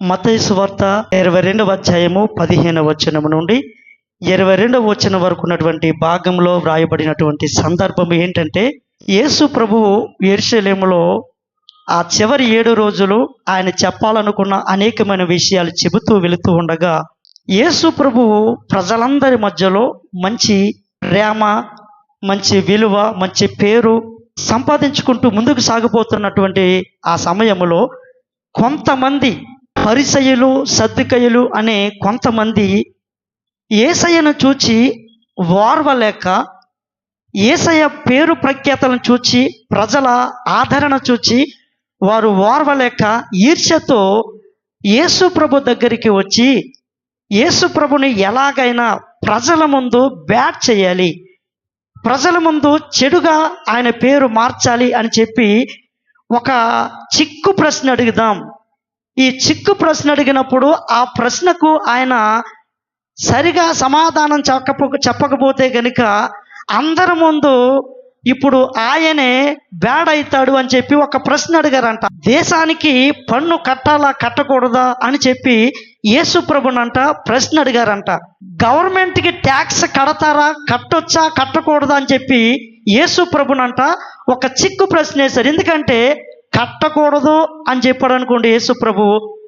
మతయసు వార్త ఇరవై రెండవ అధ్యాయము పదిహేనవ వచనము నుండి ఇరవై రెండవ వచనం వరకు ఉన్నటువంటి భాగంలో వ్రాయబడినటువంటి సందర్భం ఏంటంటే యేసు ప్రభువు ఎరుషలేములో ఆ చివరి ఏడు రోజులు ఆయన చెప్పాలనుకున్న అనేకమైన విషయాలు చెబుతూ వెళుతూ ఉండగా యేసు ప్రభువు ప్రజలందరి మధ్యలో మంచి ప్రేమ మంచి విలువ మంచి పేరు సంపాదించుకుంటూ ముందుకు సాగిపోతున్నటువంటి ఆ సమయంలో కొంతమంది పరిసయులు సద్దుకయులు అనే కొంతమంది ఏసయ్యను చూచి ఓర్వలేక ఏసయ్య పేరు ప్రఖ్యాతలను చూచి ప్రజల ఆదరణ చూచి వారు ఓర్వలేక ఈర్ష్యతో యేసు ప్రభు దగ్గరికి వచ్చి యేసు ప్రభుని ఎలాగైనా ప్రజల ముందు బ్యాట్ చేయాలి ప్రజల ముందు చెడుగా ఆయన పేరు మార్చాలి అని చెప్పి ఒక చిక్కు ప్రశ్న అడుగుదాం. ఈ చిక్కు ప్రశ్న అడిగినప్పుడు ఆ ప్రశ్నకు ఆయన సరిగా సమాధానం చెప్పకపో చెప్పకపోతే గనుక అందరి ముందు ఇప్పుడు ఆయనే బ్యాడ్ అవుతాడు అని చెప్పి ఒక ప్రశ్న అడిగారంట. దేశానికి పన్ను కట్టాలా కట్టకూడదా అని చెప్పి యేసు ప్రభునంట ప్రశ్న అడిగారంట. గవర్నమెంట్కి ట్యాక్స్ కడతారా కట్టొచ్చా కట్టకూడదా అని చెప్పి యేసు ప్రభునంట ఒక చిక్కు ప్రశ్న వేశారు ఎందుకంటే కట్టకూడదు అని చెప్పాడు అనుకోండి యేసు ప్రభు.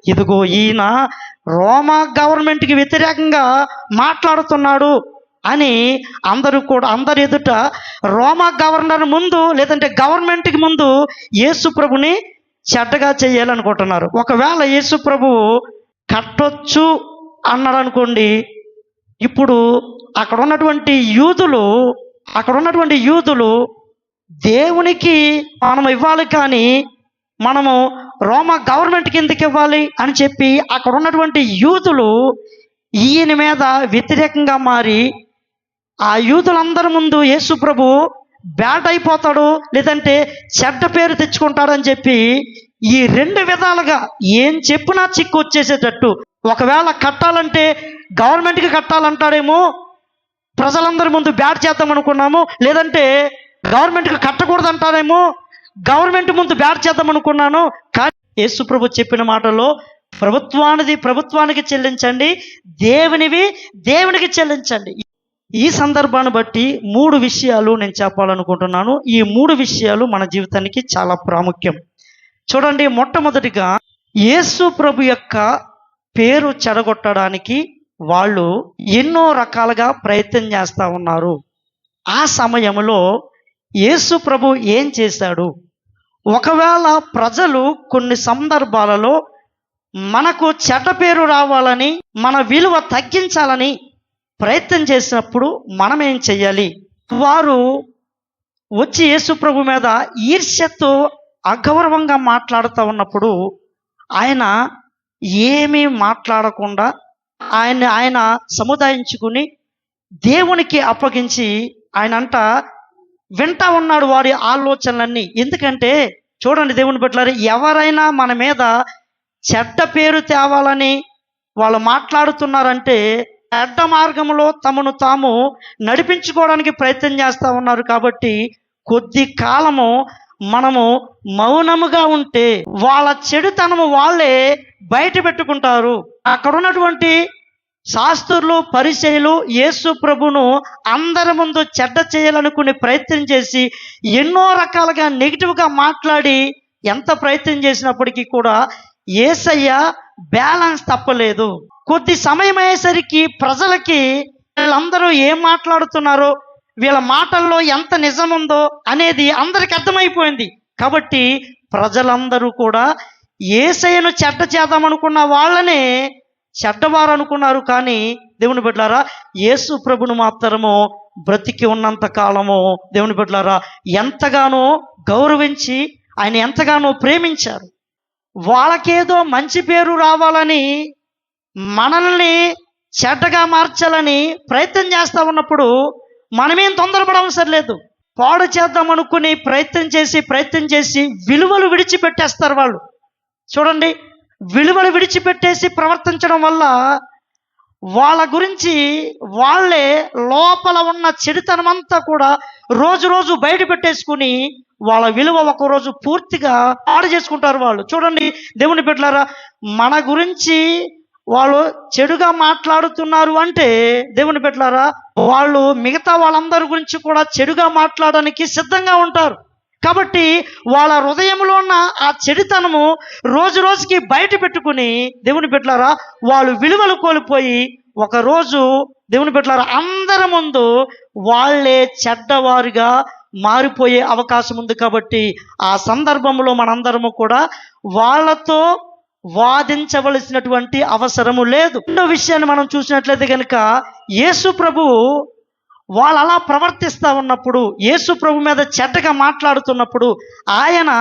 ఇదిగో ఈయన రోమా గవర్నమెంట్కి వ్యతిరేకంగా మాట్లాడుతున్నాడు అని అందరూ కూడా అందరి ఎదుట రోమా గవర్నర్ ముందు లేదంటే గవర్నమెంట్కి ముందు యేసు ప్రభుని చెడ్డగా చేయాలనుకుంటున్నారు. ఒకవేళ యేసు కట్టొచ్చు అన్నాడు అనుకోండి ఇప్పుడు అక్కడ ఉన్నటువంటి యూదులు అక్కడ ఉన్నటువంటి యూదులు దేవునికి మనం ఇవ్వాలి కానీ మనము రోమా గవర్నమెంట్ కిందకి ఇవ్వాలి అని చెప్పి అక్కడ ఉన్నటువంటి యూతులు ఈయన మీద వ్యతిరేకంగా మారి ఆ యూతులందరి ముందు యేసు ప్రభు బ్యాట్ అయిపోతాడు లేదంటే చెడ్డ పేరు తెచ్చుకుంటాడని చెప్పి ఈ రెండు విధాలుగా ఏం చెప్పినా చిక్కు వచ్చేసేటట్టు. ఒకవేళ కట్టాలంటే గవర్నమెంట్కి కట్టాలంటాడేమో ప్రజలందరి ముందు బ్యాట్ చేద్దాం అనుకున్నాము లేదంటే గవర్నమెంట్కి కట్టకూడదు అంటారేమో గవర్నమెంట్ ముందు బ్యాట్ చేద్దాం అనుకున్నాను కానీ యేసు ప్రభు చెప్పిన మాటలో ప్రభుత్వానిది ప్రభుత్వానికి చెల్లించండి దేవునివి దేవునికి చెల్లించండి. ఈ సందర్భాన్ని బట్టి మూడు విషయాలు నేను చెప్పాలనుకుంటున్నాను. ఈ మూడు విషయాలు మన జీవితానికి చాలా ప్రాముఖ్యం. చూడండి మొట్టమొదటిగా యేసు ప్రభు యొక్క పేరు చెడగొట్టడానికి వాళ్ళు ఎన్నో రకాలుగా ప్రయత్నం చేస్తూ ఉన్నారు. ఆ సమయంలో యేసు ప్రభు ఏం చేశాడు? ఒకవేళ ప్రజలు కొన్ని సందర్భాలలో మనకు చెడ్డ పేరు రావాలని మన విలువ తగ్గించాలని ప్రయత్నం చేసినప్పుడు మనం ఏం చెయ్యాలి? వారు వచ్చి యేసు ప్రభు మీద ఈర్ష్యతో అగౌరవంగా మాట్లాడుతూ ఉన్నప్పుడు ఆయన ఏమీ మాట్లాడకుండా ఆయన ఆయన సముదాయించుకుని దేవునికి అప్పగించి ఆయన అంట వింటా ఉన్నాడు వారి ఆలోచనలన్నీ. ఎందుకంటే చూడండి దేవుని బిడ్డలారు ఎవరైనా మన మీద చెడ్డ పేరు తేవాలని వాళ్ళు మాట్లాడుతున్నారంటే చెడ్డ మార్గంలో తమను తాము నడిపించుకోవడానికి ప్రయత్నం చేస్తూ ఉన్నారు కాబట్టి కొద్ది కాలము మనము మౌనముగా ఉంటే వాళ్ళ చెడుతనము వాళ్ళే బయట పెట్టుకుంటారు. అక్కడ ఉన్నటువంటి శాస్త్రులు పరిచయలు యేసు ప్రభును అందరి ముందు చెడ్డ చేయాలనుకునే ప్రయత్నం చేసి ఎన్నో రకాలుగా నెగిటివ్గా మాట్లాడి ఎంత ప్రయత్నం చేసినప్పటికీ కూడా ఏసయ్య బ్యాలెన్స్ తప్పలేదు. కొద్ది సమయం అయ్యేసరికి ప్రజలకి వీళ్ళందరూ ఏం మాట్లాడుతున్నారో వీళ్ళ మాటల్లో ఎంత నిజం ఉందో అనేది అందరికి అర్థమైపోయింది. కాబట్టి ప్రజలందరూ కూడా ఏసయ్యను చెడ్డ చేద్దామనుకున్న వాళ్ళనే చెడ్డవారు అనుకున్నారు కానీ దేవుని బిడ్డలారా యేసు ప్రభును మాత్రము బ్రతికి ఉన్నంత కాలము దేవుని బిడ్డలారా ఎంతగానో గౌరవించి ఆయన ఎంతగానో ప్రేమించారు. వాళ్ళకేదో మంచి పేరు రావాలని మనల్ని చెడ్డగా మార్చాలని ప్రయత్నం చేస్తా ఉన్నప్పుడు మనమేం తొందరపడవసరం లేదు. పాడు చేద్దాం అనుకుని ప్రయత్నం చేసి ప్రయత్నం చేసి విలువలు విడిచిపెట్టేస్తారు వాళ్ళు. చూడండి విలువలు విడిచిపెట్టేసి ప్రవర్తించడం వల్ల వాళ్ళ గురించి వాళ్ళే లోపల ఉన్న చెడుతనం అంతా కూడా రోజు రోజు బయట పెట్టేసుకుని వాళ్ళ విలువ ఒకరోజు పూర్తిగా పాడు చేసుకుంటారు వాళ్ళు. చూడండి దేవుని పెట్టారా మన గురించి వాళ్ళు చెడుగా మాట్లాడుతున్నారు అంటే దేవుని పెట్టారా వాళ్ళు మిగతా వాళ్ళందరి గురించి కూడా చెడుగా మాట్లాడడానికి సిద్ధంగా ఉంటారు. కాబట్టి వాళ్ళ హృదయంలో ఉన్న ఆ చెడుతనము రోజు రోజుకి బయట పెట్టుకుని దేవుని పెట్టారా వాళ్ళు విలువలు కోల్పోయి ఒకరోజు దేవుని పెట్టారా అందరి ముందు వాళ్ళే చెడ్డవారుగా మారిపోయే అవకాశం ఉంది కాబట్టి ఆ సందర్భంలో మనందరము కూడా వాళ్ళతో వాదించవలసినటువంటి అవసరము లేదు. రెండో విషయాన్ని మనం చూసినట్లయితే కనుక యేసు ప్రభువు వాళ్ళు అలా ప్రవర్తిస్తూ ఉన్నప్పుడు యేసు ప్రభు మీద చెడ్డగా మాట్లాడుతున్నప్పుడు ఆయన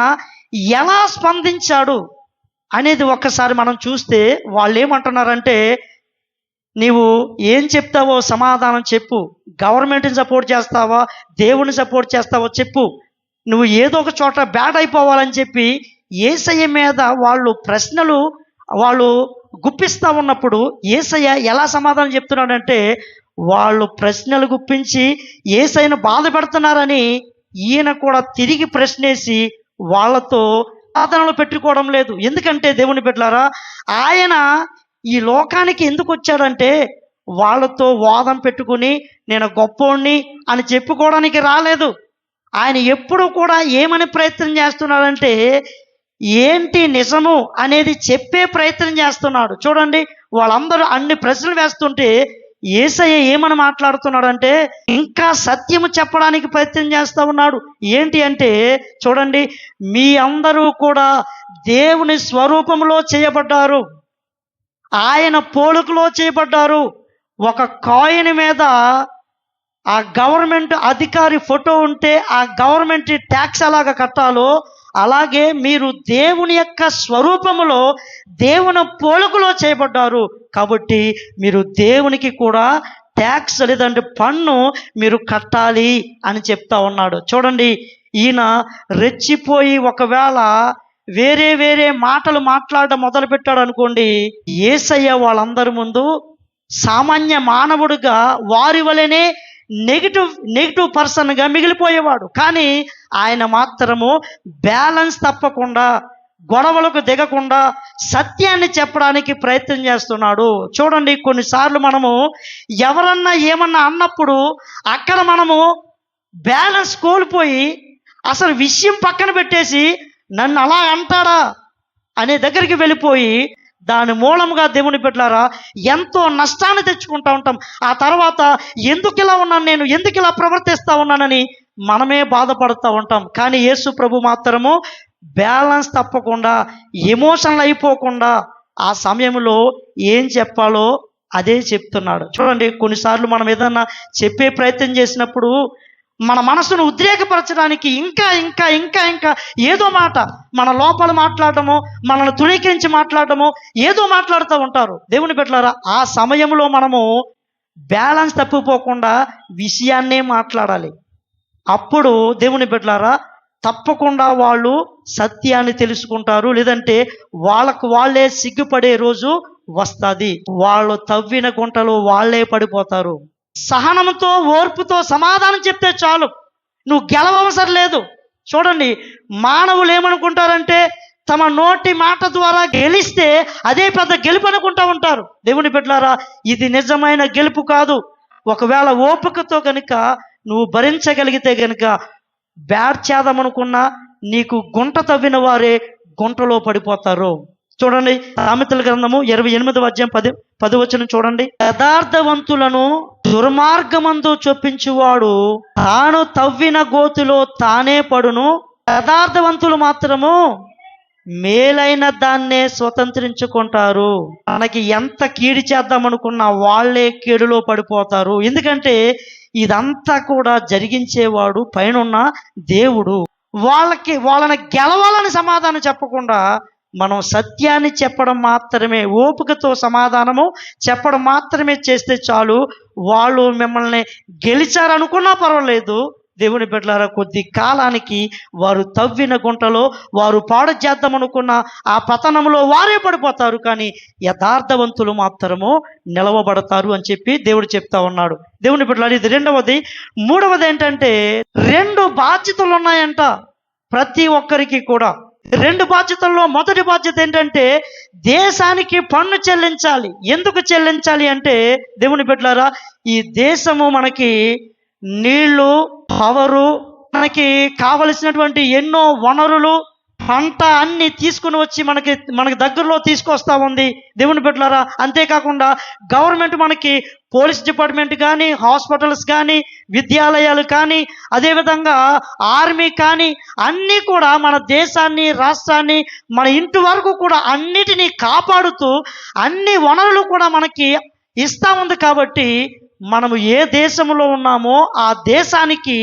ఎలా స్పందించాడు అనేది ఒక్కసారి మనం చూస్తే వాళ్ళు ఏమంటున్నారంటే నీవు ఏం చెప్తావో సమాధానం చెప్పు. గవర్నమెంట్ని సపోర్ట్ చేస్తావా? దేవుని సపోర్ట్ చేస్తావో చెప్పు. నువ్వు ఏదో ఒక చోట బ్యాడ్ అయిపోవాలని చెప్పి ఏసయ్య మీద వాళ్ళు ప్రశ్నలు వాళ్ళు గుప్పిస్తూ ఉన్నప్పుడు ఏసయ్య ఎలా సమాధానం చెప్తున్నాడంటే వాళ్ళు ప్రశ్నలు గుప్పించి ఏసైన బాధ పెడుతున్నారని ఈయన కూడా తిరిగి ప్రశ్నేసి వాళ్ళతో సాధనలు పెట్టుకోవడం లేదు. ఎందుకంటే దేవుని పెట్టారా ఆయన ఈ లోకానికి ఎందుకు వచ్చాడంటే వాళ్ళతో వాదం పెట్టుకుని నేను గొప్పోణ్ణి అని చెప్పుకోవడానికి రాలేదు. ఆయన ఎప్పుడు కూడా ఏమని ప్రయత్నం చేస్తున్నాడంటే ఏంటి నిజము అనేది చెప్పే ప్రయత్నం చేస్తున్నాడు. చూడండి వాళ్ళందరూ అన్ని ప్రశ్నలు వేస్తుంటే ఏసయ్య ఏమని మాట్లాడుతున్నాడంటే ఇంకా సత్యము చెప్పడానికి ప్రయత్నం చేస్తూ ఉన్నాడు. ఏంటి అంటే చూడండి మీ అందరూ కూడా దేవుని స్వరూపంలో చేయబడ్డారు. ఆయన పోలుకలో చేయబడ్డారు. ఒక కాయిన్ మీద ఆ గవర్నమెంట్ అధికారి ఫోటో ఉంటే ఆ గవర్నమెంట్ ట్యాక్స్ ఎలాగ కట్టాలో అలాగే మీరు దేవుని యొక్క స్వరూపములో దేవుని పోలుకులో చేయబడ్డారు. కాబట్టి మీరు దేవునికి కూడా ట్యాక్స్ లేదంటే పన్ను మీరు కట్టాలి అని చెప్తా ఉన్నాడు. చూడండి ఈయన రెచ్చిపోయి ఒకవేళ వేరే వేరే మాటలు మాట్లాడడం మొదలుపెట్టాడు అనుకోండి ఏసయ్య వాళ్ళందరి ముందు సామాన్య మానవుడిగా వారి వలనే నెగిటివ్ నెగిటివ్ పర్సన్గా మిగిలిపోయేవాడు. కానీ ఆయన మాత్రము బ్యాలెన్స్ తప్పకుండా గొడవలకు దిగకుండా సత్యాన్ని చెప్పడానికి ప్రయత్నం చేస్తున్నాడు. చూడండి కొన్నిసార్లు మనము ఎవరన్నా ఏమన్నా అన్నప్పుడు అక్కడ మనము బ్యాలెన్స్ కోల్పోయి అసలు విషయం పక్కన పెట్టేసి నన్ను అలా అంటాడా? అనే దగ్గరికి వెళ్ళిపోయి దాని మూలంగా దేవుని పెట్టారా ఎంతో నష్టాన్ని తెచ్చుకుంటూ ఉంటాం. ఆ తర్వాత ఎందుకు ఇలా ఉన్నాను నేను? ఎందుకు ఇలా ప్రవర్తిస్తూ ఉన్నానని మనమే బాధపడుతూ ఉంటాం. కానీ యేసు ప్రభు మాత్రము బ్యాలెన్స్ తప్పకుండా ఎమోషనల్ అయిపోకుండా ఆ సమయంలో ఏం చెప్పాలో అదే చెప్తున్నాడు. చూడండి కొన్నిసార్లు మనం ఏదన్నా చెప్పే ప్రయత్నం చేసినప్పుడు మన మనసును ఉద్రేకపరచడానికి ఇంకా ఇంకా ఇంకా ఇంకా ఏదో మాట మన లోపల మాట్లాడటము మనల్ని తుణీకరించి మాట్లాడటము ఏదో మాట్లాడుతూ ఉంటారు. దేవుని పెట్టారా ఆ సమయంలో మనము బ్యాలెన్స్ తప్పిపోకుండా విషయాన్నే మాట్లాడాలి. అప్పుడు దేవుని పెట్టారా తప్పకుండా వాళ్ళు సత్యాన్ని తెలుసుకుంటారు. లేదంటే వాళ్ళకు వాళ్ళే సిగ్గుపడే రోజు వస్తుంది. వాళ్ళు తవ్విన గుంటలో వాళ్ళే పడిపోతారు. సహనంతో ఓర్పుతో సమాధానం చెప్తే చాలు. నువ్వు గెలవవసరం లేదు చూడండి మానవులు ఏమనుకుంటారంటే తమ నోటి మాట ద్వారా గెలిస్తే అదే పెద్ద గెలుపు అనుకుంటా ఉంటారు. దేవుని పెట్టారా ఇది నిజమైన గెలుపు కాదు. ఒకవేళ ఓపికతో కనుక నువ్వు భరించగలిగితే కనుక బ్యాడ్ చేద్దామనుకున్నా నీకు గుంట తవ్విన వారే గుంటలో పడిపోతారు. చూడండి సామెతల గ్రంథము ఇరవై ఎనిమిది అధ్యాయం పది పది వచ్చిన చూడండి. యథార్థవంతులను దుర్మార్గమందు చొప్పించువాడు తాను తవ్విన గోతులో తానే పడును. యథార్థవంతులు మాత్రము మేలైన దాన్నే స్వతంత్రించుకుంటారు. మనకి ఎంత కీడి చేద్దామనుకున్నా వాళ్ళే కీడులో పడిపోతారు. ఎందుకంటే ఇదంతా కూడా జరిగించేవాడు పైనున్న దేవుడు. వాళ్ళకి వాళ్ళని గెలవాలని సమాధానం చెప్పకుండా మనం సత్యాన్ని చెప్పడం మాత్రమే ఓపికతో సమాధానము చెప్పడం మాత్రమే చేస్తే చాలు. వాళ్ళు మిమ్మల్ని గెలిచారనుకున్నా పర్వాలేదు. దేవుని బిడ్డలారా కొద్ది కాలానికి వారు తవ్విన గుంటలో వారు పాడు చేద్దామనుకున్న ఆ పతనంలో వారే పడిపోతారు. కానీ యథార్థవంతులు మాత్రము నిలవబడతారు అని చెప్పి దేవుడు చెప్తా ఉన్నాడు. దేవుని బిడ్డలారా ఇది రెండవది. మూడవది ఏంటంటే రెండు బాధ్యతలు ఉన్నాయంట ప్రతి ఒక్కరికి కూడా. రెండు బాధ్యతల్లో మొదటి బాధ్యత ఏంటంటే దేశానికి పన్ను చెల్లించాలి. ఎందుకు చెల్లించాలి అంటే దేవుని బిడ్డలారా ఈ దేశము మనకి నీళ్ళు పవరు మనకి కావలసినటువంటి ఎన్నో వనరులు పంట అన్ని తీసుకుని వచ్చి మనకి మనకి దగ్గరలో తీసుకొస్తా ఉంది. దేవుని బిడ్డలారా అంతేకాకుండా గవర్నమెంట్ మనకి పోలీస్ డిపార్ట్మెంట్ కానీ హాస్పిటల్స్ కానీ విద్యాలయాలు కానీ అదేవిధంగా ఆర్మీ కానీ అన్నీ కూడా మన దేశాన్ని రాష్ట్రాన్ని మన ఇంటి వరకు కూడా అన్నిటినీ కాపాడుతూ అన్ని వనరులు కూడా మనకి ఇస్తా ఉంది కాబట్టి మనము ఏ దేశంలో ఉన్నామో ఆ దేశానికి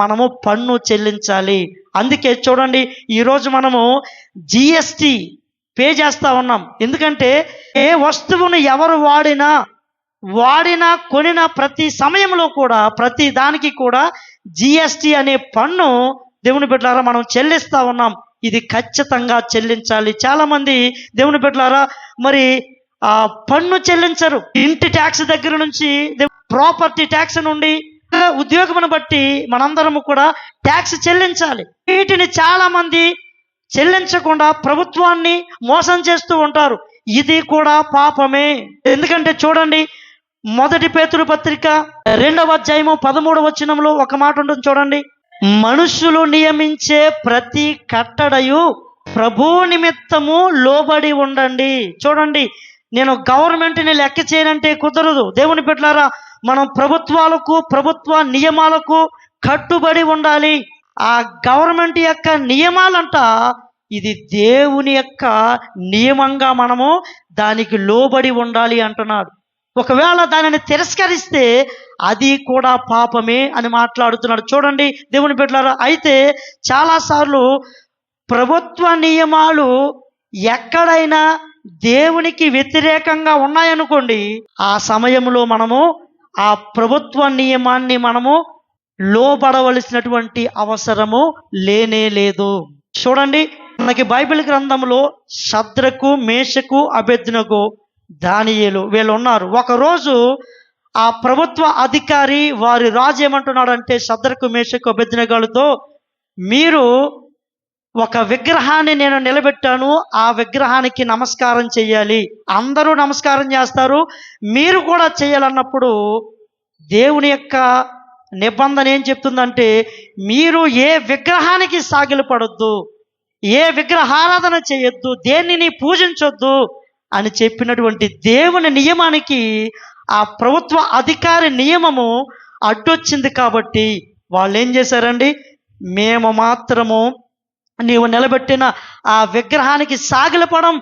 మనము పన్ను చెల్లించాలి. అందుకే చూడండి ఈరోజు మనము జిఎస్టి పే చేస్తూ ఉన్నాం. ఎందుకంటే ఏ వస్తువును ఎవరు వాడినా వాడిన కొనిన ప్రతి సమయంలో కూడా ప్రతి దానికి కూడా జిఎస్టి అనే పన్ను దేవుని బిడ్డలారా మనం చెల్లిస్తూ ఉన్నాం. ఇది ఖచ్చితంగా చెల్లించాలి. చాలామంది దేవుని బిడ్డలారా మరి ఆ పన్ను చెల్లించరు. ఇంటి ట్యాక్స్ దగ్గర నుంచి ప్రాపర్టీ ట్యాక్స్ నుండి ఉద్యోగమును బట్టి మనందరము కూడా ట్యాక్స్ చెల్లించాలి. వీటిని చాలా మంది చెల్లించకుండా ప్రభుత్వాన్ని మోసం చేస్తూ ఉంటారు. ఇది కూడా పాపమే. ఎందుకంటే చూడండి మొదటి పేతురు పత్రిక రెండవ అధ్యాయము పదమూడవ వచనంలో ఒక మాట ఉంటుంది చూడండి. మనుషులు నియమించే ప్రతి కట్టడయు ప్రభు నిమిత్తము లోబడి ఉండండి. చూడండి నేను గవర్నమెంట్ని లెక్క చేయనంటే కుదరదు. దేవుని పెట్టారా మనం ప్రభుత్వాలకు ప్రభుత్వ నియమాలకు కట్టుబడి ఉండాలి. ఆ గవర్నమెంట్ యొక్క నియమాలంట ఇది దేవుని యొక్క నియమంగా మనము దానికి లోబడి ఉండాలి అంటున్నాడు. ఒకవేళ దానిని తిరస్కరిస్తే అది కూడా పాపమే అని మాట్లాడుతున్నాడు. చూడండి దేవుని బిడ్డలారా అయితే చాలాసార్లు ప్రభుత్వ నియమాలు ఎక్కడైనా దేవునికి వ్యతిరేకంగా ఉన్నాయనుకోండి ఆ సమయంలో మనము ఆ ప్రభుత్వ నియమాన్ని మనము లోబడవలసినటువంటి అవసరము లేనే లేదు. చూడండి మనకి బైబిల్ గ్రంథంలో శద్రకు మేషకు అభ్యర్థునకు దానియేలు వీళ్ళు ఉన్నారు ఒకరోజు ఆ ప్రభుత్వ అధికారి వారి రాజు ఏమంటున్నాడంటే శద్రకు మేషకు అభ్యర్థనగాలతో మీరు ఒక విగ్రహాన్ని నేను నిలబెట్టాను ఆ విగ్రహానికి నమస్కారం చేయాలి అందరూ నమస్కారం చేస్తారు. మీరు కూడా చేయాలన్నప్పుడు దేవుని యొక్క నిబంధన ఏం చెప్తుందంటే మీరు ఏ విగ్రహానికి సాగిలపడొద్దు ఏ విగ్రహారాధన చేయొద్దు దేనిని పూజించొద్దు అని చెప్పినటువంటి దేవుని నియమానికి ఆ ప్రభుత్వ అధికారి నియమము అడ్డొచ్చింది కాబట్టి వాళ్ళు ఏం చేశారండి? మేము మాత్రము నీవు నిలబెట్టిన ఆ విగ్రహానికి సాగిలపడం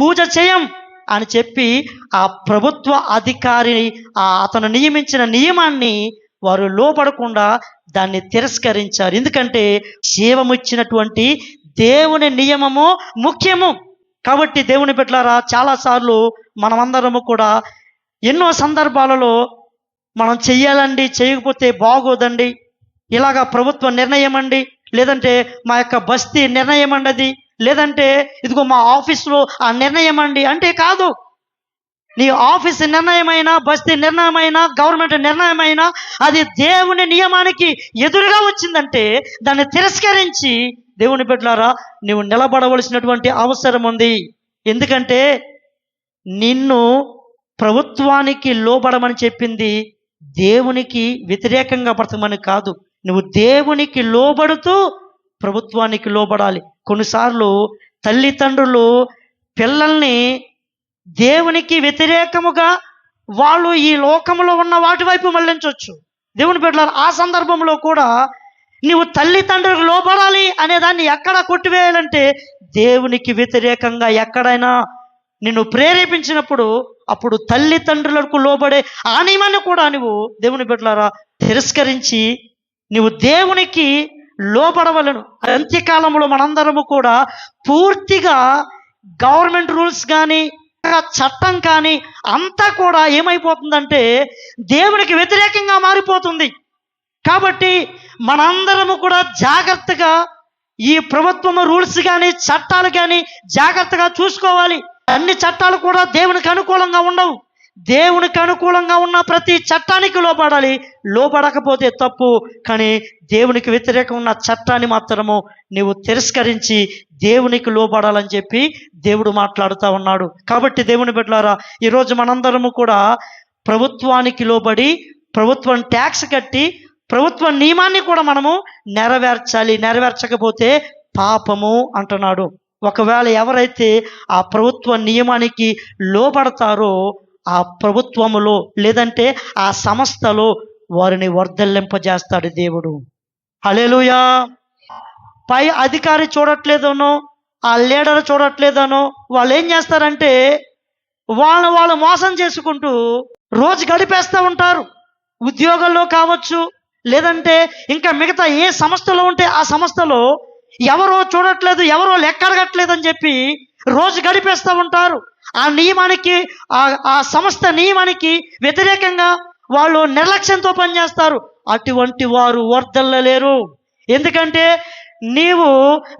పూజ చేయం అని చెప్పి ఆ ప్రభుత్వ అధికారి ఆ అతను నియమించిన నియమాన్ని వారు లోపడకుండా దాన్ని తిరస్కరించారు. ఎందుకంటే జీవమిచ్చినటువంటి దేవుని నియమము ముఖ్యము. కాబట్టి దేవుని బిడ్డలారా చాలాసార్లు మనమందరము కూడా ఎన్నో సందర్భాలలో మనం చెయ్యాలండి చేయకపోతే బాగోదండి. ఇలాగా ప్రభుత్వ నిర్ణయం అండి లేదంటే మా యొక్క బస్తీ నిర్ణయం అండి అది లేదంటే ఇదిగో మా ఆఫీస్లో ఆ నిర్ణయం అండి అంటే కాదు. నీ ఆఫీస్ నిర్ణయమైనా బస్తీ నిర్ణయమైనా గవర్నమెంట్ నిర్ణయమైనా అది దేవుని నియమానికి ఎదురుగా వచ్చిందంటే దాన్ని తిరస్కరించి దేవుని బిడ్డలారా నువ్వు నిలబడవలసినటువంటి అవసరం ఉంది. ఎందుకంటే నిన్ను ప్రభుత్వానికి లోబడమని చెప్పింది దేవునికి వ్యతిరేకంగా బ్రతకమని కాదు. నువ్వు దేవునికి లోబడుతూ ప్రభుత్వానికి లోబడాలి. కొన్నిసార్లు తల్లిదండ్రులు పిల్లల్ని దేవునికి వ్యతిరేకముగా వాళ్ళు ఈ లోకంలో ఉన్న వాటి వైపు మళ్ళించవచ్చు దేవుని బిడ్డలారా ఆ సందర్భంలో కూడా నీవు తల్లిదండ్రులకు లోపడాలి అనే దాన్ని ఎక్కడ కొట్టివేయాలంటే దేవునికి వ్యతిరేకంగా ఎక్కడైనా నిన్ను ప్రేరేపించినప్పుడు అప్పుడు తల్లిదండ్రులకు లోబడే ఆ నియమాన్ని కూడా నువ్వు దేవుని బిడ్డలారా తిరస్కరించి నువ్వు దేవునికి లోబడవలను. అంత్యకాలంలో మనందరము కూడా పూర్తిగా గవర్నమెంట్ రూల్స్ కానీ చట్టం కానీ అంతా కూడా ఏమైపోతుందంటే దేవునికి వ్యతిరేకంగా మారిపోతుంది. కాబట్టి మనందరము కూడా జాగ్రత్తగా ఈ ప్రభుత్వము రూల్స్ కానీ చట్టాలు కానీ జాగ్రత్తగా చూసుకోవాలి. అన్ని చట్టాలు కూడా దేవునికి అనుకూలంగా ఉండవు. దేవునికి అనుకూలంగా ఉన్న ప్రతి చట్టానికి లోపడాలి లోపడకపోతే తప్పు కానీ దేవునికి వ్యతిరేకం ఉన్న చట్టాన్ని మాత్రము నీవు తిరస్కరించి దేవునికి లోపడాలని చెప్పి దేవుడు మాట్లాడుతూ ఉన్నాడు. కాబట్టి దేవుని బిడ్డలారా ఈరోజు మనందరము కూడా ప్రభుత్వానికి లోబడి ప్రభుత్వం ట్యాక్స్ కట్టి ప్రభుత్వ నియమాన్ని కూడా మనము నెరవేర్చాలి. నెరవేర్చకపోతే పాపము అంటున్నాడు. ఒకవేళ ఎవరైతే ఆ ప్రభుత్వ నియమానికి లోపడతారో ఆ ప్రభుత్వములో లేదంటే ఆ సంస్థలో వారిని వర్ధల్లింపజేస్తాడు దేవుడు. హలేలుయా పై అధికారి చూడట్లేదనో ఆ లీడర్ చూడట్లేదనో వాళ్ళు ఏం చేస్తారంటే వాళ్ళని వాళ్ళు మోసం చేసుకుంటూ రోజు గడిపేస్తూ ఉంటారు. ఉద్యోగంలో కావచ్చు లేదంటే ఇంకా మిగతా ఏ సంస్థలో ఉంటే ఆ సంస్థలో ఎవరో చూడట్లేదు ఎవరో లెక్కడగట్లేదు అని చెప్పి రోజు గడిపేస్తూ ఉంటారు. ఆ నియమానికి ఆ సంస్థ నియమానికి వ్యతిరేకంగా వాళ్ళు నిర్లక్ష్యంతో పనిచేస్తారు. అటువంటి వారు వర్ధల్లలేరు ఎందుకంటే నీవు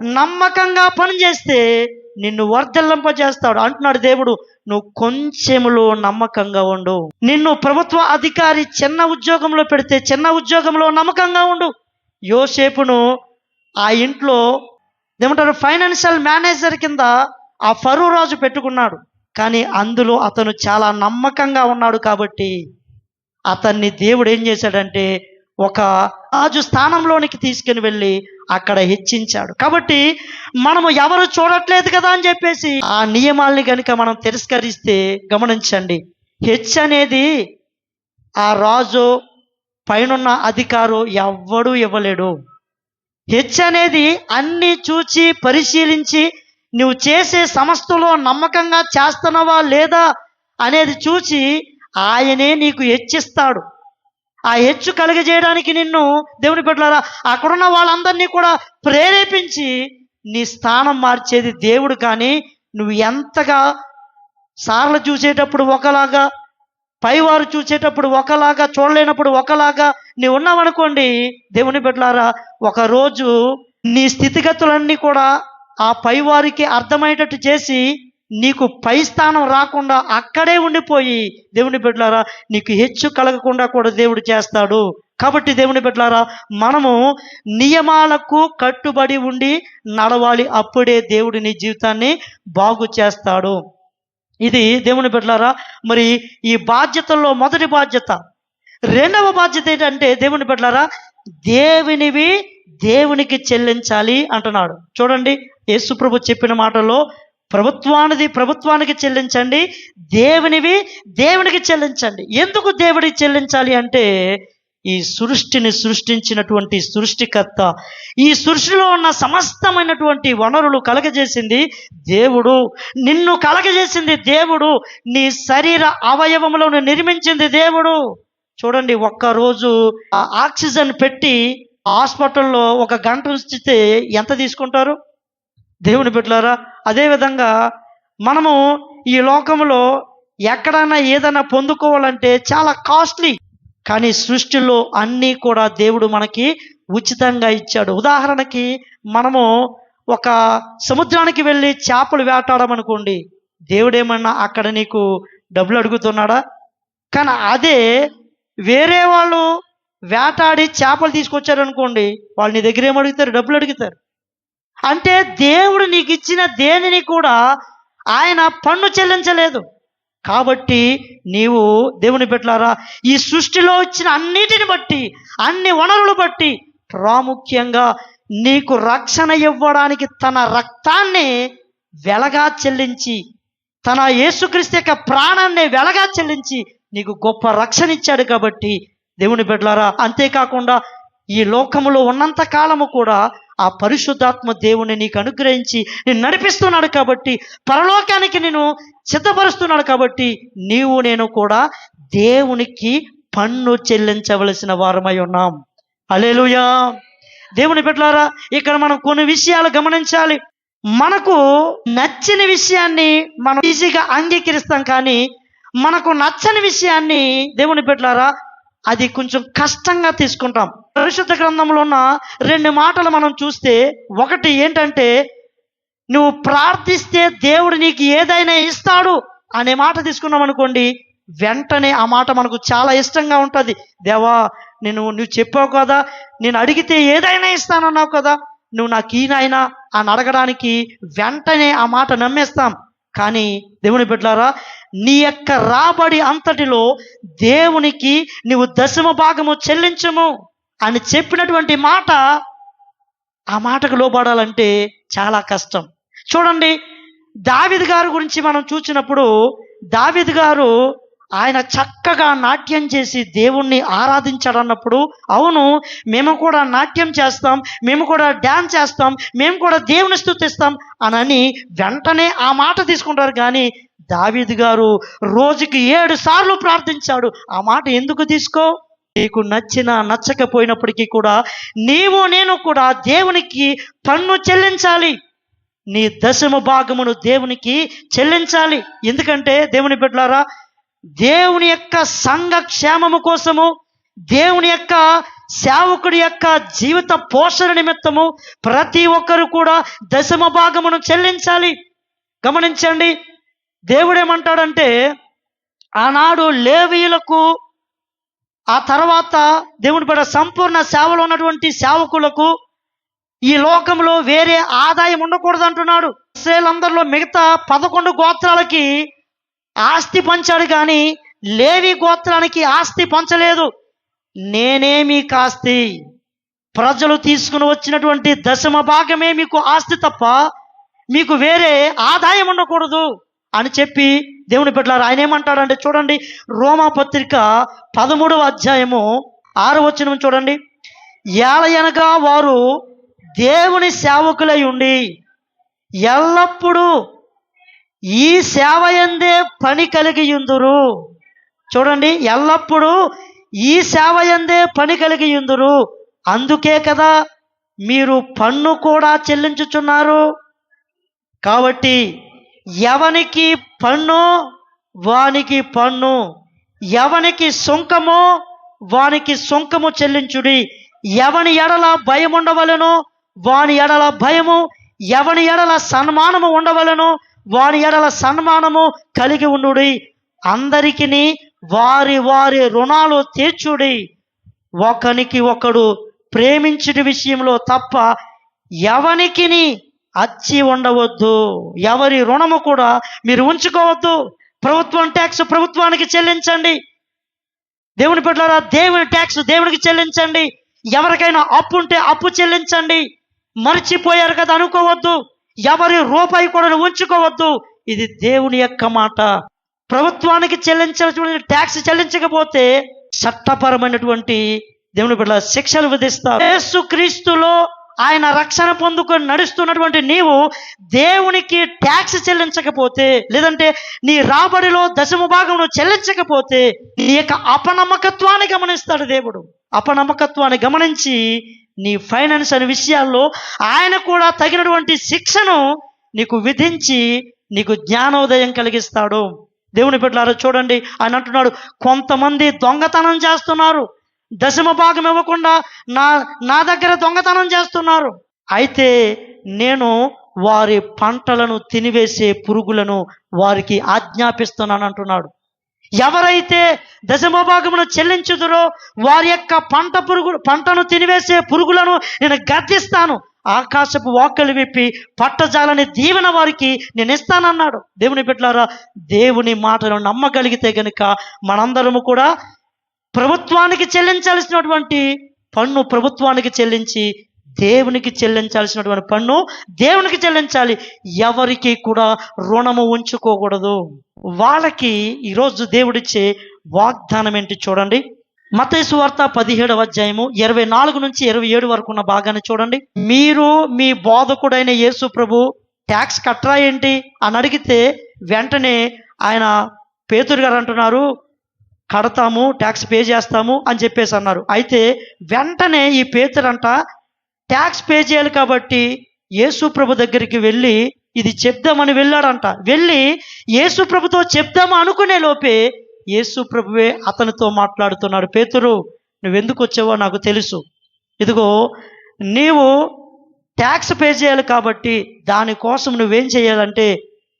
నమ్మకంగా పనిచేస్తే నిన్ను వర్ధల్లింపజేస్తాడు అంటున్నాడు దేవుడు నువ్వు కొంచెములో నమ్మకంగా ఉండు. నిన్ను ప్రభుత్వ అధికారి చిన్న ఉద్యోగంలో పెడితే చిన్న ఉద్యోగంలో నమ్మకంగా ఉండు. యోసేపును ఆ ఇంట్లో ఏమంటారు ఫైనాన్షియల్ మేనేజర్ కింద ఆ ఫరూ రాజు పెట్టుకున్నాడు. కానీ అందులో అతను చాలా నమ్మకంగా ఉన్నాడు కాబట్టి అతన్ని దేవుడు ఏం చేశాడంటే ఒక రాజు స్థానంలోనికి తీసుకుని వెళ్ళి అక్కడ హెచ్చించాడు. కాబట్టి మనము ఎవరు చూడట్లేదు కదా అని చెప్పేసి ఆ నియమాల్ని కనుక మనం తిరస్కరిస్తే గమనించండి. హెచ్ అనేది ఆ రాజు పైనున్న అధికారు ఎవ్వడూ ఇవ్వలేడు. హెచ్ అనేది అన్ని చూచి పరిశీలించి నువ్వు చేసే సంస్థలో నమ్మకంగా చేస్తున్నావా లేదా అనేది చూసి ఆయనే నీకు హెచ్చిస్తాడు. ఆ హెచ్చు కలుగజేయడానికి నిన్ను దేవుని పెట్టారా అక్కడున్న వాళ్ళందరినీ కూడా ప్రేరేపించి నీ స్థానం మార్చేది దేవుడు. కానీ నువ్వు ఎంతగా సార్లు చూసేటప్పుడు ఒకలాగా పైవారు చూసేటప్పుడు ఒకలాగా చూడలేనప్పుడు ఒకలాగా నీవు ఉన్నావనుకోండి దేవుని బిడ్డలారా ఒకరోజు నీ స్థితిగతులన్నీ కూడా ఆ పైవారికి అర్థమయ్యేటట్టు చేసి నీకు పై స్థానం రాకుండా అక్కడే ఉండిపోయి దేవుని బిడ్డలారా నీకు హెచ్చు కలగకుండా కూడా దేవుడు చేస్తాడు. కాబట్టి దేవుని బిడ్డలారా మనము నియమాలకు కట్టుబడి ఉండి నడవాలి అప్పుడే దేవుడు నీ జీవితాన్ని బాగు చేస్తాడు. ఇది దేవుని బిడ్డలారా మరి ఈ బాధ్యతల్లో మొదటి బాధ్యత. రెండవ బాధ్యత ఏంటంటే దేవుని బిడ్డలారా దేవునివి దేవునికి చెల్లించాలి అంటున్నాడు. చూడండి యేసుప్రభు చెప్పిన మాటలో ప్రభుత్వానిది ప్రభుత్వానికి చెల్లించండి దేవునివి దేవునికి చెల్లించండి. ఎందుకు దేవుడికి చెల్లించాలి అంటే ఈ సృష్టిని సృష్టించినటువంటి సృష్టికర్త ఈ సృష్టిలో ఉన్న సమస్తమైనటువంటి వనరులు కలగజేసింది దేవుడు. నిన్ను కలగజేసింది దేవుడు. నీ శరీర అవయవములను నిర్మించింది దేవుడు. చూడండి ఒక్కరోజు ఆ ఆక్సిజన్ పెట్టి హాస్పిటల్లో ఒక గంట ఉంచితే ఎంత తీసుకుంటారు? దేవుని పెట్టారా అదేవిధంగా మనము ఈ లోకంలో ఎక్కడైనా ఏదైనా పొందుకోవాలంటే చాలా కాస్ట్లీ. కానీ సృష్టిలో అన్నీ కూడా దేవుడు మనకి ఉచితంగా ఇచ్చాడు. ఉదాహరణకి మనము ఒక సముద్రానికి వెళ్ళి చేపలు వేటాడమనుకోండి దేవుడేమన్నా అక్కడ నీకు డబ్బులు అడుగుతున్నాడా? కానీ అదే వేరే వాళ్ళు వేటాడి చేపలు తీసుకొచ్చారనుకోండి వాళ్ళు నీ దగ్గర ఏమడుగుతారు? అడుగుతారు డబ్బులు అడుగుతారు. అంటే దేవుడు నీకు ఇచ్చిన దేనిని కూడా ఆయన పన్ను చెల్లించలేదు. కాబట్టి నీవు దేవుని పెట్టారా ఈ సృష్టిలో ఇచ్చిన అన్నిటిని బట్టి అన్ని వనరులు బట్టి ప్రాముఖ్యంగా నీకు రక్షణ ఇవ్వడానికి తన రక్తాన్ని వెలగా చెల్లించి తన యేసుక్రీస్తు యొక్క ప్రాణాన్ని వెలగా చెల్లించి నీకు గొప్ప రక్షణ ఇచ్చాడు కాబట్టి దేవుని బిడ్డలారా అంతేకాకుండా ఈ లోకములో ఉన్నంత కాలము కూడా ఆ పరిశుద్ధాత్మ దేవుని నీకు అనుగ్రహించి నేను నడిపిస్తున్నాడు కాబట్టి పరలోకానికి నేను సిద్ధపరుస్తున్నాడు కాబట్టి నీవు నేను కూడా దేవునికి పన్ను చెల్లించవలసిన వారమై ఉన్నాం. అలేలుయా దేవుని పెట్టారా ఇక్కడ మనం కొన్ని విషయాలు గమనించాలి. మనకు నచ్చిన విషయాన్ని మనం ఈజీగా అంగీకరిస్తాం కానీ మనకు నచ్చని విషయాన్ని దేవుని పెట్టారా అది కొంచెం కష్టంగా తీసుకుంటాం. పరిశుద్ధ గ్రంథంలో ఉన్న రెండు మాటలు మనం చూస్తే ఒకటి ఏంటంటే నువ్వు ప్రార్థిస్తే దేవుడు నీకు ఏదైనా ఇస్తాడు అనే మాట తీసుకున్నాం అనుకోండి వెంటనే ఆ మాట మనకు చాలా ఇష్టంగా ఉంటుంది. దేవా నేను నువ్వు చెప్పావు కదా నేను అడిగితే ఏదైనా ఇస్తానన్నావు కదా నువ్వు నాకు ఈయనైనా అని అడగడానికి వెంటనే ఆ మాట నమ్మేస్తాం. కానీ దేవుని పెట్టారా నీ యొక్క రాబడి అంతటిలో దేవునికి నీవు దశమ భాగము చెల్లించము అని చెప్పినటువంటి మాట ఆ మాటకు లోబడాలంటే చాలా కష్టం. చూడండి దావిద్ గారి గురించి మనం చూసినప్పుడు దావిద్ గారు ఆయన చక్కగా నాట్యం చేసి దేవుణ్ణి ఆరాధించాడన్నప్పుడు అవును మేము కూడా నాట్యం చేస్తాం మేము కూడా డ్యాన్స్ చేస్తాం మేము కూడా దేవుని స్థుతిస్తాం అనని వెంటనే ఆ మాట తీసుకుంటారు. కానీ దావీద్ గారు రోజుకి ఏడు సార్లు ప్రార్థించాడు. ఆ మాట ఎందుకు తీసుకో? నీకు నచ్చినా నచ్చకపోయినప్పటికీ కూడా నీవు నేను కూడా దేవునికి పన్ను చెల్లించాలి. నీ దశమ భాగమును దేవునికి చెల్లించాలి. ఎందుకంటే దేవుని బిడ్డలారా దేవుని యొక్క సంఘ క్షేమము కోసము దేవుని యొక్క సేవకుడి యొక్క జీవిత పోషణ నిమిత్తము ప్రతి ఒక్కరు కూడా దశమ భాగమును చెల్లించాలి. గమనించండి దేవుడు ఏమంటాడంటే ఆనాడు లేవీయులకు ఆ తర్వాత దేవుని పడ సంపూర్ణ సేవలో ఉన్నటువంటి సేవకులకు ఈ లోకంలో వేరే ఆదాయం ఉండకూడదు అంటున్నాడు శ్రీలందరిలో మిగతా పదకొండు గోత్రాలకి ఆస్తి పంచాడు కానీ లేవి గోత్రానికి ఆస్తి పంచలేదు. నేనే మీకు ఆస్తి ప్రజలు తీసుకుని వచ్చినటువంటి దశమ భాగమే మీకు ఆస్తి తప్ప మీకు వేరే ఆదాయం ఉండకూడదు అని చెప్పి దేవుని బిడ్డలారు ఆయన ఏమంటాడంటే చూడండి రోమా పత్రిక పదమూడవ అధ్యాయము ఆరు వచ్చిన చూడండి. ఏలయనగా వారు దేవుని సేవకులై ఉండి ఎల్లప్పుడూ ఈ సేవ ఎందే పని కలిగి ఉందురు చూడండి ఎల్లప్పుడూ ఈ సేవ ఎందే పని కలిగి ఉందురు అందుకే కదా మీరు పన్ను కూడా చెల్లించుచున్నారు. కాబట్టి ఎవనికి పన్ను వానికి పన్ను ఎవనికి సుంకము వానికి సుంకము చెల్లించుడి. ఎవని ఎడల భయం ఉండవలను వాని ఎడల భయము ఎవని ఎడల సన్మానము ఉండవలెను వారి ఎడల సన్మానము కలిగి ఉండుడి. అందరికిని వారి వారి రుణాలు తీర్చుడి. ఒకనికి ఒకడు ప్రేమించుడి విషయంలో తప్ప ఎవనికిని అచ్చి ఉండవద్దు. ఎవరి రుణము కూడా మీరు ఉంచుకోవద్దు. ప్రభుత్వం ట్యాక్స్ ప్రభుత్వానికి చెల్లించండి. దేవుని పెట్టారా దేవుని ట్యాక్స్ దేవునికి చెల్లించండి. ఎవరికైనా అప్పు ఉంటే అప్పు చెల్లించండి. మర్చిపోయారు కదా అనుకోవద్దు. ఎవరి రూపాయి కూడా ఉంచుకోవద్దు. ఇది దేవుని యొక్క మాట. ప్రభుత్వానికి చెల్లించవలసిన ట్యాక్స్ చెల్లించకపోతే చట్టపరమైనటువంటి దేవుని బిడ్డ శిక్షలు విధిస్తారు. యేసు క్రీస్తులో ఆయన రక్షణ పొందుకొని నడుస్తున్నటువంటి నీవు దేవునికి ట్యాక్స్ చెల్లించకపోతే లేదంటే నీ రాబడిలో దశమ భాగం చెల్లించకపోతే నీ యొక్క అపనమ్మకత్వాన్ని గమనిస్తాడు దేవుడు. అపనమ్మకత్వాన్ని గమనించి నీ ఫైనాన్స్ అనే విషయాల్లో ఆయన కూడా తగినటువంటి శిక్షను నీకు విధించి నీకు జ్ఞానోదయం కలిగిస్తాడు. దేవుని బిడ్డలారా చూడండి. ఆయన అంటున్నాడు కొంతమంది దొంగతనం చేస్తున్నారు. దశమ భాగం ఇవ్వకుండా నా నా దగ్గర దొంగతనం చేస్తున్నారు. అయితే నేను వారి పంటలను తినివేసే పురుగులను వారికి ఆజ్ఞాపిస్తున్నాను అంటున్నాడు. ఎవరైతే దశమ భాగమును చెల్లించుదురో వారి యొక్క పంట పురుగు పంటను తినివేసే పురుగులను నేను గద్దిస్తాను. ఆకాశపు వాకలు విప్పి పట్టజాలని దీవెన వారికి నేను ఇస్తానన్నాడు. దేవుని బిడ్డలారా దేవుని మాటను నమ్మగలిగితే గనుక మనందరము కూడా ప్రభుత్వానికి చెల్లించాల్సినటువంటి పన్ను ప్రభుత్వానికి చెల్లించి దేవునికి చెల్లించాల్సినటువంటి పన్ను దేవునికి చెల్లించాలి. ఎవరికి కూడా రుణము ఉంచుకోకూడదు. వాళ్ళకి ఈరోజు దేవుడిచ్చే వాగ్దానం ఏంటి చూడండి. మతేసు వార్త పదిహేడవ అధ్యాయము ఇరవై నాలుగు నుంచి ఇరవై ఏడు వరకు ఉన్న భాగాన్ని చూడండి. మీరు మీ బోధకుడైన యేసు ప్రభు ట్యాక్స్ కట్టరా ఏంటి అని అడిగితే వెంటనే ఆయన పేతురు గారు అంటున్నారు కడతాము ట్యాక్స్ పే చేస్తాము అని చెప్పేసి అన్నారు. అయితే వెంటనే ఈ పేతురంట ట్యాక్స్ పే చేయాలి కాబట్టి యేసు ప్రభు దగ్గరికి వెళ్ళి ఇది చెప్దామని వెళ్ళాడంట. వెళ్ళి యేసు ప్రభుతో చెప్దాము అనుకునే లోపే యేసు ప్రభువే అతనితో మాట్లాడుతున్నాడు. పేతురు నువ్వెందుకు వచ్చావో నాకు తెలుసు. ఇదిగో నీవు ట్యాక్స్ పే చేయాలి కాబట్టి దానికోసం నువ్వేం చేయాలంటే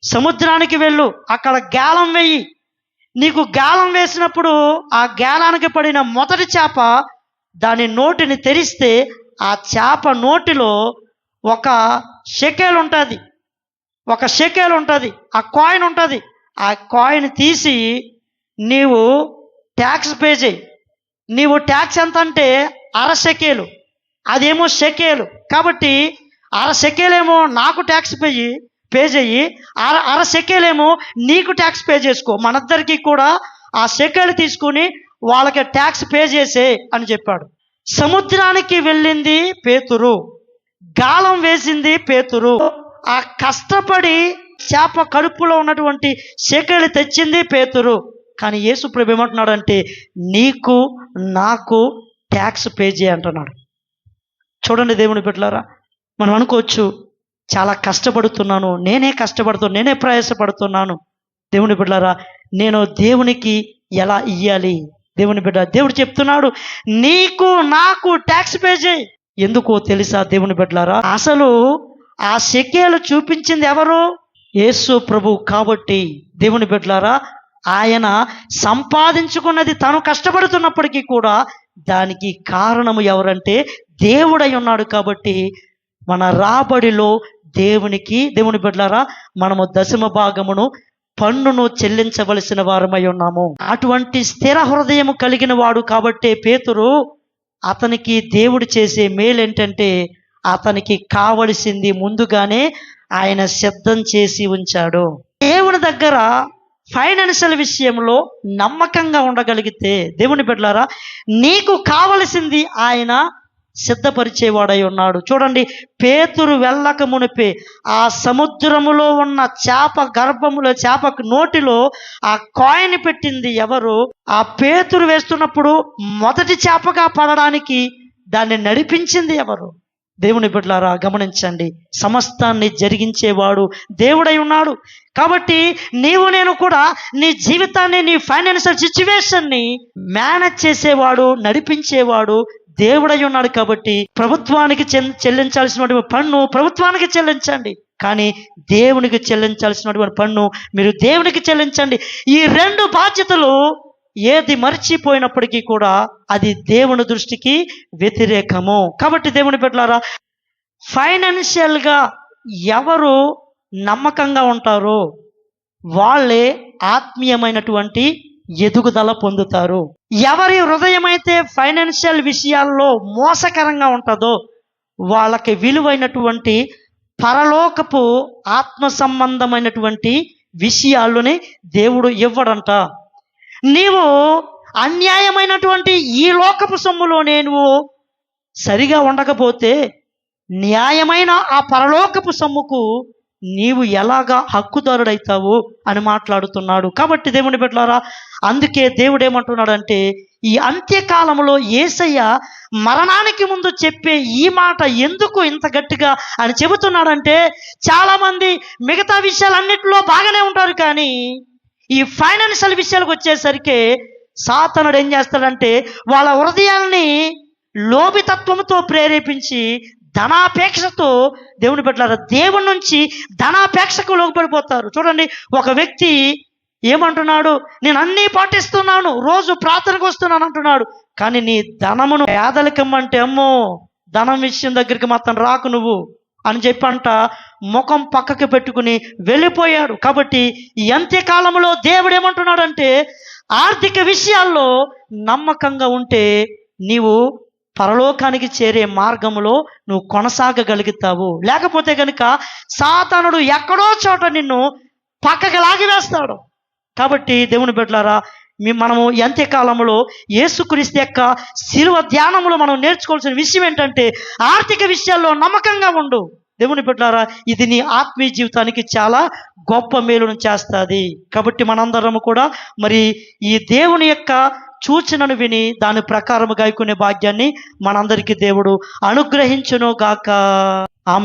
సముద్రానికి వెళ్ళు. అక్కడ గాలం వెయ్యి నీకు గాలం వేసినప్పుడు ఆ గాలానికి పడిన మొదటి చేప దాని నోటిని తెరిస్తే ఆ చేప నోటిలో ఒక షెకేల్ ఉంటుంది. ఒక షెకేల్ ఉంటుంది. ఆ కాయిన్ ఉంటుంది. ఆ కాయిన్ తీసి నీవు ట్యాక్స్ పే చేయి. నీవు ట్యాక్స్ ఎంత అంటే అర షెకేలు. అదేమో షెకేలు. కాబట్టి అర షెకేలేమో నాకు ట్యాక్స్ పే పే చెయ్యి అర అర సెకేలేమో నీకు ట్యాక్స్ పే చేసుకో. మనందరికీ కూడా ఆ సెకేలు తీసుకుని వాళ్ళకి ట్యాక్స్ పే చేసే అని చెప్పాడు. సముద్రానికి వెళ్ళింది పేతురు. గాలం వేసింది పేతురు. ఆ కష్టపడి చేప కడుపులో ఉన్నటువంటి శేఖలు తెచ్చింది పేతురు. కానీ యేసు ప్రభు ఏమంటున్నాడు అంటే నీకు నాకు ట్యాక్స్ పే చేయ అంటున్నాడు. చూడండి దేవుని పెట్టలారా మనం అనుకోవచ్చు చాలా కష్టపడుతున్నాను నేనే కష్టపడుతున్నాను నేనే ప్రయాసపడుతున్నాను. దేవుని బిడ్డలారా నేను దేవునికి ఎలా ఇయ్యాలి? దేవుని బిడ్డ దేవుడు చెప్తున్నాడు నీకు నాకు ట్యాక్స్ పే చేయి. ఎందుకో తెలుసా దేవుని బిడ్డలారా? అసలు ఆ శకేలు చూపించింది ఎవరు? యేసు ప్రభు కాబట్టి. దేవుని బిడ్డలారా ఆయన సంపాదించుకున్నది తను కష్టపడుతున్నప్పటికీ కూడా దానికి కారణము ఎవరంటే దేవుడై ఉన్నాడు కాబట్టి మన రాబడిలో దేవునికి దేవుని బిడ్డలారా మనము దశమ భాగమును పన్నును చెల్లించవలసిన వారమై ఉన్నాము. అటువంటి స్థిర హృదయము కలిగిన వాడు కాబట్టే పేతురు అతనికి దేవుడు చేసే మేలు ఏంటంటే అతనికి కావలసింది ముందుగానే ఆయన సిద్ధం చేసి ఉంచాడు. దేవుని దగ్గర ఫైనాన్షియల్ విషయంలో నమ్మకంగా ఉండగలిగితే దేవుని బిడ్డలారా నీకు కావలసింది ఆయన సిద్ధపరిచేవాడై ఉన్నాడు. చూడండి పేతురు వెళ్ళక మునిపే ఆ సముద్రములో ఉన్న చేప గర్భములో చేప నోటిలో ఆ కాయిన్ పెట్టింది ఎవరు? ఆ పేతురు వేస్తున్నప్పుడు మొదటి చేపగా పడడానికి దాన్ని నడిపించింది ఎవరు? దేవుని బిడ్డలారా గమనించండి. సమస్తాన్ని జరిగించేవాడు దేవుడై ఉన్నాడు. కాబట్టి నీవు నేను కూడా నీ జీవితాన్ని నీ ఫైనాన్షియల్ సిచ్యువేషన్ని మేనేజ్ చేసేవాడు నడిపించేవాడు దేవుడై ఉన్నాడు కాబట్టి ప్రభుత్వానికి చెల్లించాల్సినటువంటి పన్ను ప్రభుత్వానికి చెల్లించండి. కానీ దేవునికి చెల్లించాల్సినటువంటి పన్ను మీరు దేవునికి చెల్లించండి. ఈ రెండు బాధ్యతలు ఏది మర్చిపోయినప్పటికీ కూడా అది దేవుని దృష్టికి వ్యతిరేకము. కాబట్టి దేవుని పెట్టారా ఫైనాన్షియల్గా ఎవరు నమ్మకంగా ఉంటారో వాళ్ళే ఆత్మీయమైనటువంటి ఎదుగుదల పొందుతారు. ఎవరి హృదయమైతే ఫైనాన్షియల్ విషయాల్లో మోసకరంగా ఉంటుందో వాళ్ళకి విలువైనటువంటి పరలోకపు ఆత్మ సంబంధమైనటువంటి విషయాల్లోనే దేవుడు ఇవ్వడంట. నీవు అన్యాయమైనటువంటి ఈ లోకపు సొమ్ములోనే నువ్వు సరిగా ఉండకపోతే న్యాయమైన ఆ పరలోకపు సొమ్ముకు నీవు ఎలాగా హక్కుదారుడైతావు అని మాట్లాడుతున్నాడు. కాబట్టి దేవుని బిడ్డలారా అందుకే దేవుడు ఏమంటున్నాడంటే ఈ అంత్యకాలంలో ఏసయ్య మరణానికి ముందు చెప్పే ఈ మాట ఎందుకు ఇంత గట్టిగా అని చెబుతున్నాడంటే చాలామంది మిగతా విషయాలన్నిటిలో బాగానే ఉంటారు కానీ ఈ ఫైనాన్షియల్ విషయాలకు వచ్చేసరికి సాతనుడు ఏం చేస్తాడంటే వాళ్ళ హృదయాల్ని లోభితత్వంతో ప్రేరేపించి ధనాపేక్షతో దేవుని పెట్టారు దేవుని నుంచి ధనాపేక్షకు లోపడిపోతారు చూడండి ఒక వ్యక్తి ఏమంటున్నాడు? నేను అన్నీ పాటిస్తున్నాను రోజు ప్రార్థనకు వస్తున్నాను అంటున్నాడు. కానీ నీ ధనమును పేదలకమ్మంటే అమ్మో ధనం విషయం దగ్గరికి మాత్రం రాకు నువ్వు అని చెప్పంట ముఖం పక్కకి పెట్టుకుని వెళ్ళిపోయాడు. కాబట్టి ఈ అంత్యకాలంలో దేవుడు ఏమంటున్నాడంటే ఆర్థిక విషయాల్లో నమ్మకంగా ఉంటే నీవు పరలోకానికి చేరే మార్గంలో నువ్వు కొనసాగగలుగుతావు. లేకపోతే కనుక సాతానుడు ఎక్కడో చోట నిన్ను పక్కకి లాగివేస్తాడు. కాబట్టి దేవుని బిడ్డలారా మీ మనము ఎంతకాలంలో అంత్యకాలంలో యేసుక్రీస్తు యొక్క శిలువ ధ్యానంలో మనం నేర్చుకోవాల్సిన విషయం ఏంటంటే ఆర్థిక విషయాల్లో నమ్మకంగా ఉండు. దేవుని బిడ్డలారా ఇది నీ ఆత్మీయ జీవితానికి చాలా గొప్ప మేలును చేస్తుంది. కాబట్టి మనందరము కూడా మరి ఈ దేవుని యొక్క సూచనను విని దాని ప్రకారము గాయకునే భాగ్యాన్ని మనందరికీ దేవుడు అనుగ్రహించును గాక. ఆమె